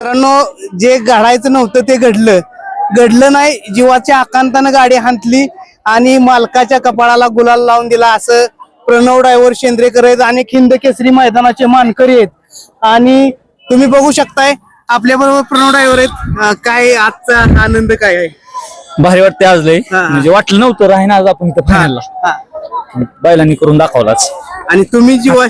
मित्रांनो जे घडायचं नव्हतं ते घडलं. घडलं नाही जीवाच्या आकांतानं गाडी हांतली आणि मालकाच्या कपाळाला गुलाल लावून दिला असं प्रणव ड्रायव्हर शेंद्रेकर आहेत आणि खिंद केसरी मैदानाचे मानकरी आहेत. आणि तुम्ही बघू शकताय आपल्या बरोबर प्रणव ड्रायव्हर आहेत. काय आजचा आनंद काय आहे? भारी वाटते आज लय. म्हणजे वाटलं नव्हतं राहीन आज आपण इथं फायनलला. बैलांनी करून दाखवलाच. आणि तुम्ही जीवा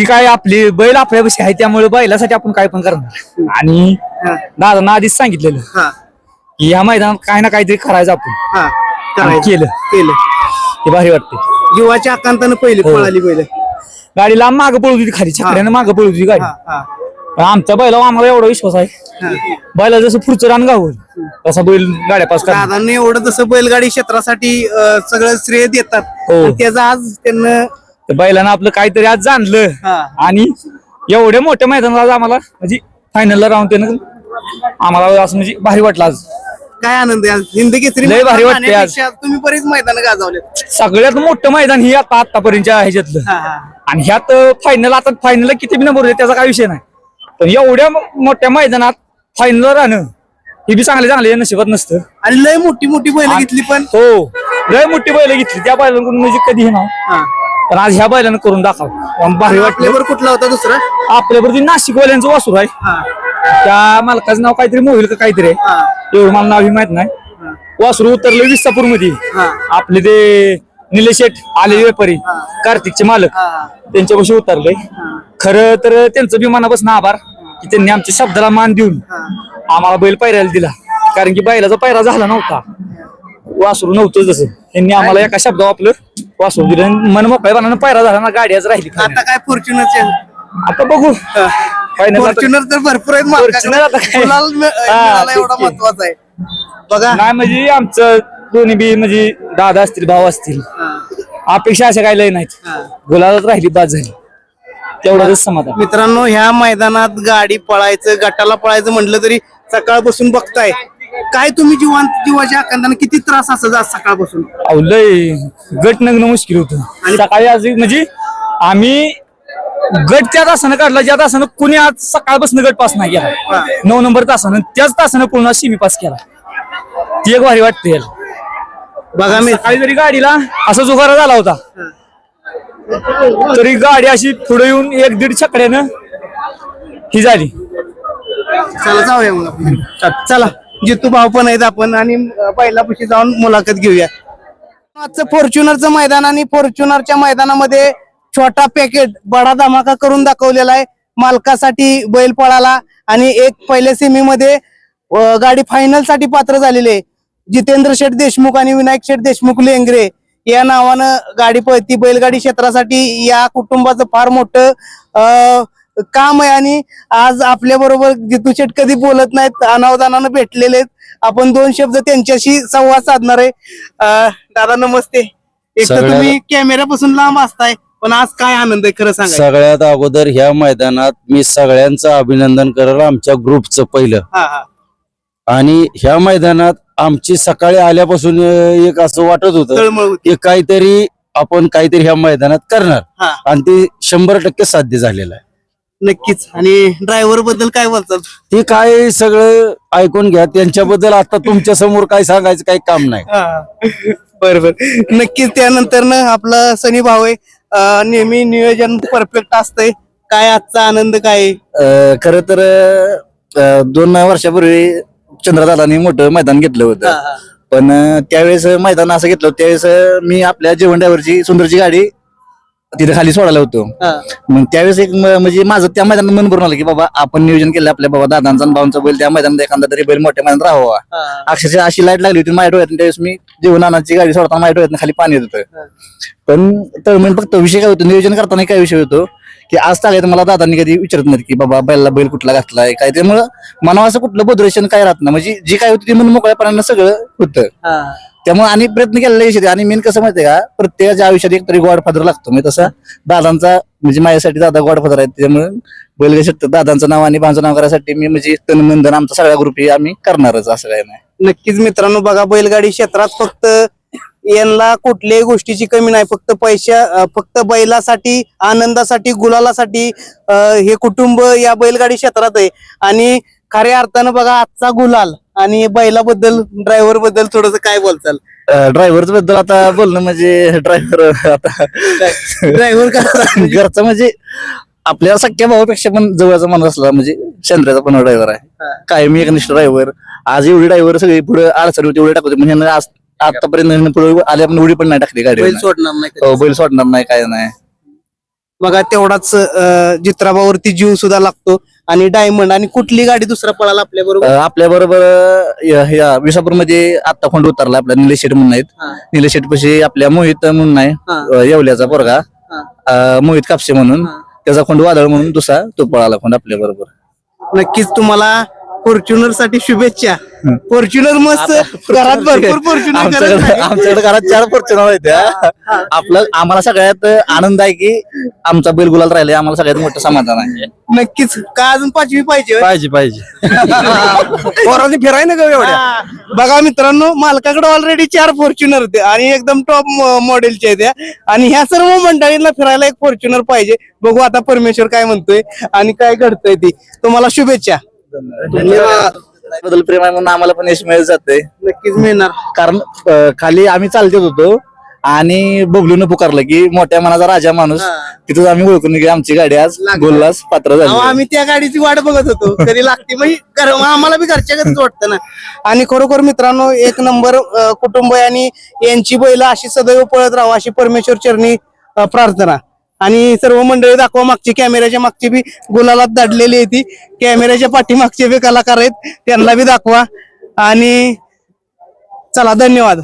ती काय आपली बैल आपल्यापाशी आहे त्यामुळे बैलासाठी आपण काय पण करणार. आणि हा, दादांना आधीच सांगितलेलं हा, की ह्या मैदानात काय ना काहीतरी करायचं आपण. हा. आणि करायचं. केलं. केलं. ते भारी वाटते जीवाच्या आकांतानं पहिली हो. पळाली पहिलं गाडी लांब मागं पळू होती खाली छकड्यानं मागं पळू होती गाडी. हा, हा, पण आमच्या बैलावर आम्हाला एवढा विश्वास आहे. हा. बैला जसं पुढचं रान गावल तसा बैल गाड्या पास दादांनी एवढं तसं बैलगाडी क्षेत्रासाठी अं, सगळं श्रेय देतात. हो. आणि त्याचं आज त्यांना तर बैलानं आपलं काहीतरी आज जाणलं. हा. आणि एवढ्या मोठ्या मैदानात आज आम्हाला म्हणजे फायनलला राहून त्यानं आम्हाला असं म्हणजे भारी वाटलं आज. काय आनंद आहे आज? हिंद केसरी लय भारी वाटतंय आज. तुम्ही बरेच मैदान गाजवले सगळ्यात मोठं मैदान ही आता आतापर्यंतच्या ह्याच्यातलं. आणि ह्यात फायनल आता फायनल किती बी नंबर त्याचा काय विषय नाही. पण एवढ्या मो- मोठ्या मैदानात फायनल राहणं हे बी चांगले चांगले नशिबात नसतं. आणि लय मोठी मोठी बैल घेतली पण. हो लय मोठी बैल घेतली. त्या बैलांकडून म्हणजे कधी हे ना हा. पण आज ह्या बैलानं करून दाखव. भारी वाटलं. आपल्यावर कुठला होता दुसरा? आपल्याबरोबर नाशिक वाल्यांचं वासूर आहे. हा, त्या मालकाचं नाव काहीतरी मोहिल का काहीतरी आहे. हा, एवढं मला नाव माहीत नाही. वासरू उतरले विसापूरमध्ये हा, आपले ते निलेश शेठ आले व्यापारी. कार्तिकचे मालक. हा, त्यांच्यापाशी उतरले. हा, खरं तर त्यांचं बी मनापासून आभार की त्यांनी आमच्या शब्दाला मान देऊन. आम्हाला बैल पायऱ्याला दिला. कारण की बैलाचा पायरा झाला नव्हता. वासरू नव्हतं जसं त्यांनी आम्हाला एका शब्दावर आपलं वासरू दिलं आणि मन मोकळ्यापणानं पायरा झाला ना गाडी आज राहिली आता काय फॉर्च्युनरचे आता बघू. फॉर्च्युनर तर भरपूर आहेत Fortuner आता काय? एवढा. महत्त्वाचा आहे. बघा. नाही म्हणजे आमचं दोन्ही बी म्हणजे दादा असतील भाऊ असतील. अपेक्षा अशा काही लय नाहीत. गुलालात राहिली बाद झाली. तेवढंच समाधान. मित्रांनो ह्या मैदानात गाडी पळायचं गटाला पळायचं म्हटलं तरी सकाळपासून बघताय. काय तुम्ही जीवांत जीवाच्या आकांताना किती त्रास असं आज सकाळपासून? अहो, लय गट नगणं मुश्किल होतं. सकाळी आज म्हणजे आम्ही गट त्या तासानं काढला ज्या तासानं कुणी आज सकाळपासून गट पास नाही केला. नऊ नंबर तासानं त्याच तासानं पूर्ण सिमी पास केला. ती एक भारी वाटते बघा मी सकाळी जरी गाडीला असा जुगारा झाला होता तरी गाडी अशी पुढे येऊन एक दीड छकड्यानं ही झाली. चला जाऊया मग आपण. चला. जितू भाऊ पण आहेत आपण आणि पहिल्यापाशी जाऊन मुलाखत घेऊया. आजचं फॉर्च्युनरचं मैदान आणि फॉर्च्युनरच्या मैदानामध्ये छोटा पॅकेट बडा धमाका करून दाखवलेला आहे. मालकासाठी बैल पळाला आणि एक पहिल्या सेमीमध्ये गाडी फायनलसाठी पात्र झालेली आहे. जितेंद्र शेठ देशमुख आणि विनायक शेठ देशमुख लेंगरे या नावानं गाडी पळती. बैलगाडी क्षेत्रासाठी या कुटुंबाचं फार मोठं अं, काम आहे आणि आज आपल्या बरोबर जितू शेठ कधी बोलत नाहीत अनावधानानं भेटलेले आहेत. आपण दोन शब्द त्यांच्याशी संवाद साधणार आहे. अं, दादा नमस्ते. एक तर सगळ्या- तुम्ही कॅमेऱ्यापासून लांब असताय पण आज काय आनंद आहे खरं सांगा सगळ्यात अगोदर ह्या मैदानात मी सगळ्यांचं अभिनंदन करेल आमच्या ग्रुपचं पहिलं. हा हा. आणि ह्या मैदानात आमची सकाळी आल्यापासून अं, एक असं वाटत होतं तळमळ होती. की काहीतरी आपण काहीतरी ह्या मैदानात करणार. हा. आणि ते शंभर टक्के साध्य झालेलं आहे. नक्कीच. आणि ड्रायव्हरबद्दल काय बोलतात ते काय सगळं ऐकून घ्या. त्यांच्याबद्दल आता तुमच्यासमोर काय सांगायचं काही काम नाही. बरोबर. नक्कीच त्यानंतर ना आपला सनी भाऊ आहे. अं, नेहमी नियोजन परफेक्ट असतंय. काय आजचा आनंद काय? आहे? अं, खरं तर अं, दोन वर्षापूर्वी चंद्रदादांनी मोठं मैदान घेतलं हा, होतं. हा. पण अं, त्यावेळेस मैदान असं घेतलं होतं, त्यावेळेस अं, मी आपल्या जेवण ड्रायव्हरची सुंदरची गाडी तिथे खाली सोडायला होतो. हा. मग त्यावेळेस एक म- म्हणजे माझं त्या मैदानात मन भरून आलं की बाबा आपण नियोजन केलं आपल्या बाबा दादांचा आणि भावांचा बैल त्या मैदानात एखादा तरी बैल मोठ्या मैदानात राहावा. हा. अक्षरशः अशी लाइट लागली होती माझ्या डोळ्यात त्यावेळेस मी आणायची गाडी सोडताना माझ्या डोळ्यात खाली पाणी येत होतं. पण तळमळ फक्त विषय काय होतो नियोजन करताना काय विषय होतो? की आज तागायत मला दादांनी कधी विचारत नाही की बाबा बैलला बैल कुठला घातलाय काय? त्यामुळं मनावर असं कुठलं बोधरेशन काय राहत नाही. म्हणजे जे काय होतं ते मन मोकळ्यापणानं सगळं होतं. त्यामुळे आणि प्रयत्न केलेला विषय आणि मेन कसं माहितीये का? प्रत्येकाच्या आयुष्यात एक तरी गॉडफादर लागतो. म्हणजे तसा दादांचा म्हणजे माझ्यासाठी दादा गॉडफादर आहे त्यामुळे बैलगाडी क्षेत्रात दादांचं नाव आणि भांचं नाव करायसाठी मी म्हणजे तन मन धन आमचा सगळ्या ग्रुप आम्ही करणारच असं काय नाही. नक्कीच मित्रांनो बघा बैलगाडी क्षेत्रात फक्त यांना कुठल्याही गोष्टीची कमी नाही. फक्त पैशा फक्त बैलासाठी आनंदासाठी गुलालासाठी हे कुटुंब या बैलगाडी क्षेत्रात आहे. आणि खऱ्या अर्थानं बघा आजचा गुलाल आणि बैलाबद्दल ड्रायव्हरबद्दल थोडस काय बोलचाल ड्रायव्हरबद्दल आता बोलणं म्हणजे ड्रायव्हर आता ड्रायव्हर घरचा म्हणजे आपल्या सख्या भावापेक्षा पण जवळचा माणूस असला म्हणजे चंद्राचा पण ड्रायव्हर. आहे. कायम एकनिष्ठ ड्रायव्हर आज एवढी ड्रायव्हर सगळी पुढे अडचण होती एवढे टाकते म्हणजे आज आतापर्यंत पुढे आल्या पण उडी पण नाही टाकली गाडी बैल सोडणार नाही कधी. बैल सोडणार नाही काय नाही. बघा तेवढाच जित्राबावरती जीव सुद्धा लागतो आणि डायमंड आणि कुठली गाडी दुसरा पळाला आपल्या बरोबर? आपल्या बरोबर या विसापूरमध्ये आता खोंड उतरला आपला निलेश शेठ म्हणून आहेत. निलेश शेठ पशी आपल्या मोहित म्हणून आहे हा. अं, येवल्याचा पोरगा. मोहित कापसे म्हणून. त्याचा खोंड वादळ म्हणून दुसरा तो पळाला खोंड आपल्या बरोबर. नक्कीच तुम्हाला फॉर्च्युनरसाठी शुभेच्छा. फॉर्च्युनर मस्त. घरात भरपूर फॉर्च्युनर आमच्याकडे आमच्याकडे घरात चार फॉर्च्युनर आहेत त्या. आपलं आम्हाला सगळ्यात आनंद आहे की आमचा बैल गुलाल राहिले आम्हाला सगळ्यात मोठं समाधान आहे. नक्कीच. का अजून पाचवी पाहिजे होय? पाहिजे पाहिजे. पोरांनी फिराय ना एवढ्या. बघा मित्रांनो मालकाकडे ऑलरेडी चार फॉर्च्युनर होते आणि एकदम टॉप मॉडेलचे आहेत या. आणि ह्या सर्व मंडळींना फिरायला एक फॉर्च्युनर पाहिजे. बघू आता परमेश्वर काय म्हणतोय आणि काय घडतंय ती. तुम्हाला शुभेच्छा. बद्दल प्रेम आहे म्हणून आम्हाला पण यश मिळत जाते नक्कीच मिळणार. कारण अं, खाली आम्ही चालतेच होतो आणि बबलून पुकारलं की मोठ्या मनाचा राजा माणूस तिथं आम्ही ओळखून की आमची गाडी आज गोल्लास पात्र अहो, झाली आम्ही त्या गाडीची वाट बघत होतो. कधी लागते. म्हणजे घर- आम्हाला बी घरच्या घरीच वाटतं ना. आणि खरोखर मित्रांनो एक नंबर अं, कुटुंब आहे आणि यांची बैल अशी सदैव पळत राहावं अशी परमेश्वर चरणी अं, प्रार्थना. आणि सर्व मंडळी दाखवा मागची कॅमेऱ्याच्या मागची बी गुलालात दडलेली आहे ती. कॅमेऱ्याच्या पाठीमागचे बी कलाकार आहेत त्यांना बी दाखवा. आणि चला धन्यवाद.